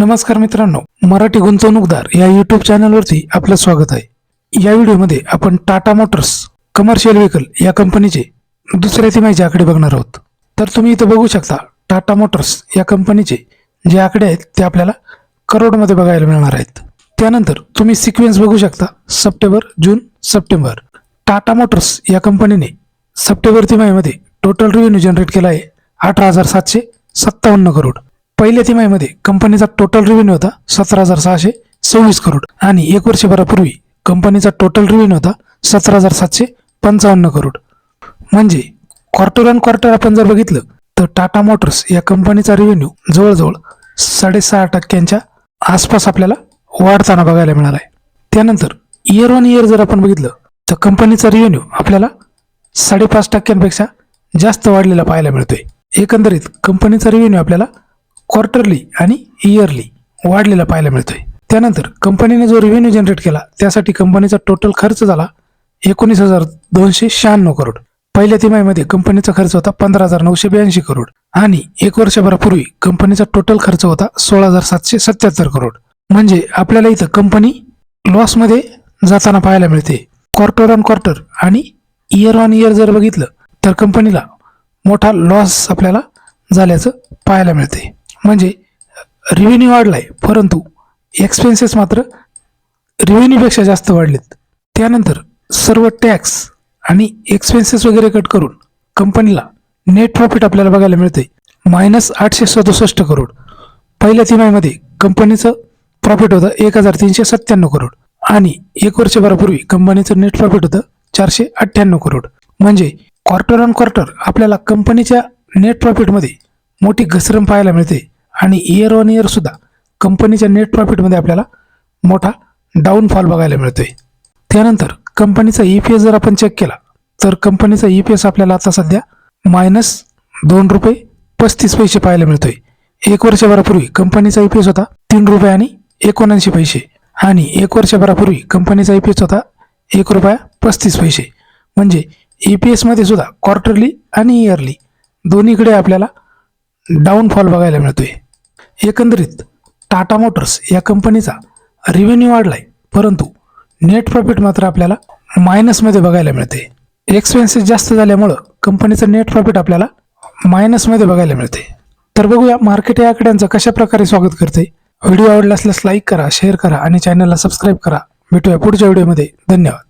नमस्कार मित्रांनो मराठी गुंतवणूकदार या युट्यूब चॅनलवरती आपलं स्वागत आहे. या व्हिडिओमध्ये आपण टाटा मोटर्स कमर्शियल व्हेकल या कंपनीचे दुसऱ्या तिमाहीचे आकडे बघणार आहोत. तर तुम्ही इथं बघू शकता टाटा मोटर्स या कंपनीचे जे आकडे आहेत ते आपल्याला करोडमध्ये बघायला मिळणार आहेत. त्यानंतर तुम्ही सिक्वेन्स बघू शकता September June September. Tata motors या कंपनीने सप्टेंबर तिमाहीमध्ये टोटल रेव्हेन्यू जनरेट केला आहे अठरा हजार सातशे सत्तावन्न करोड. पहिल्या तिमाहीमध्ये कंपनीचा टोटल रेव्हेन्यू होता सतरा हजार सहाशे सव्वीस करोड आणि एक वर्षभरापूर्वी कंपनीचा टोटल रेव्हेन्यू होता सतरा हजार सातशे पंचावन्न करोड म्हणजे क्वार्टर ऑन क्वार्टर आपण जर बघितलं तर टाटा मोटर्स या कंपनीचा रेव्हेन्यू जवळजवळ साडेसहा टक्क्यांच्या आसपास आपल्याला वाढताना बघायला मिळाला आहे त्यानंतर इयर ऑन इयर जर आपण बघितलं तर कंपनीचा रेव्हेन्यू आपल्याला साडेपाच टक्क्यांपेक्षा जास्त वाढलेला पाहायला मिळतोय. एकंदरीत कंपनीचा रेव्हेन्यू आपल्याला क्वार्टरली आणि इयरली वाढलेला पाहायला मिळतोय. त्यानंतर कंपनीने जो रेव्हेन्यू जनरेट केला त्यासाठी कंपनीचा टोटल खर्च झाला एकोणीस हजार दोनशे शहाण्णव करोड पहिल्या तिमाहीमध्ये कंपनीचा खर्च होता पंधरा हजार नऊशे ब्याऐंशी करोड आणि एक वर्षभरापूर्वी कंपनीचा टोटल खर्च होता सोळा हजार सातशे सत्याहत्तर करोड म्हणजे आपल्याला इथं कंपनी लॉसमध्ये जाताना पाहायला मिळते. क्वार्टर ऑन क्वार्टर आणि इयर ऑन इयर जर बघितलं तर कंपनीला मोठा लॉस आपल्याला झाल्याचं पाहायला मिळते. म्हणजे रेव्हेन्यू वाढलाय परंतु एक्सपेन्सेस मात्र रेव्हेन्यूपेक्षा जास्त वाढलेत. त्यानंतर सर्व टॅक्स आणि एक्सपेन्सेस वगैरे कट करून कंपनीला नेट प्रॉफिट आपल्याला बघायला मिळते मायनस आठशे सदुसष्ट करोड पहिल्या तिमाहीमध्ये कंपनीचं प्रॉफिट होतं एक हजार तीनशे सत्त्याण्णव करोड आणि एक वर्षभरापूर्वी कंपनीचं नेट प्रॉफिट होतं चारशे अठ्ठ्याण्णव करोड म्हणजे क्वार्टर ऑन क्वार्टर आपल्याला कंपनीच्या नेट प्रॉफिटमध्ये मोठी घसरण पाहायला मिळते. आणि इयर ऑन इयर सुद्धा कंपनीच्या नेट प्रॉफिटमध्ये आपल्याला मोठा डाऊनफॉल बघायला मिळतोय. त्यानंतर कंपनीचा ई पी एस जर आपण चेक केला तर कंपनीचा ई पी एस आपल्याला आता सध्या मायनस दोन रुपये पस्तीस पैसे पाहायला मिळतोय. एक वर्षभरापूर्वी कंपनीचा ई पी एस होता तीन रुपये आणि एकोणऐंशी पैसे. आणि एक वर्षभरापूर्वी कंपनीचा ई पी एस होता एक रुपया पस्तीस पैसे. म्हणजे ई पी एसमध्ये सुद्धा क्वार्टरली आणि इयरली दोन्हीकडे आपल्याला डाऊनफॉल बघायला मिळतोय. एकंदरीत टाटा मोटर्स या कंपनीचा रेव्हेन्यू वाढलाय परंतु नेट प्रॉफिट मात्र आपल्याला मायनसमध्ये बघायला मिळते एक्सपेन्सेस जास्त झाल्यामुळं कंपनीचं नेट प्रॉफिट आपल्याला मायनसमध्ये बघायला मिळते तर बघूया मार्केट या आकड्यांचं कशा प्रकारे स्वागत करते व्हिडिओ आवडला असल्यास लाईक करा शेअर करा आणि चॅनलला सबस्क्राईब करा. भेटूया पुढच्या व्हिडिओमध्ये धन्यवाद.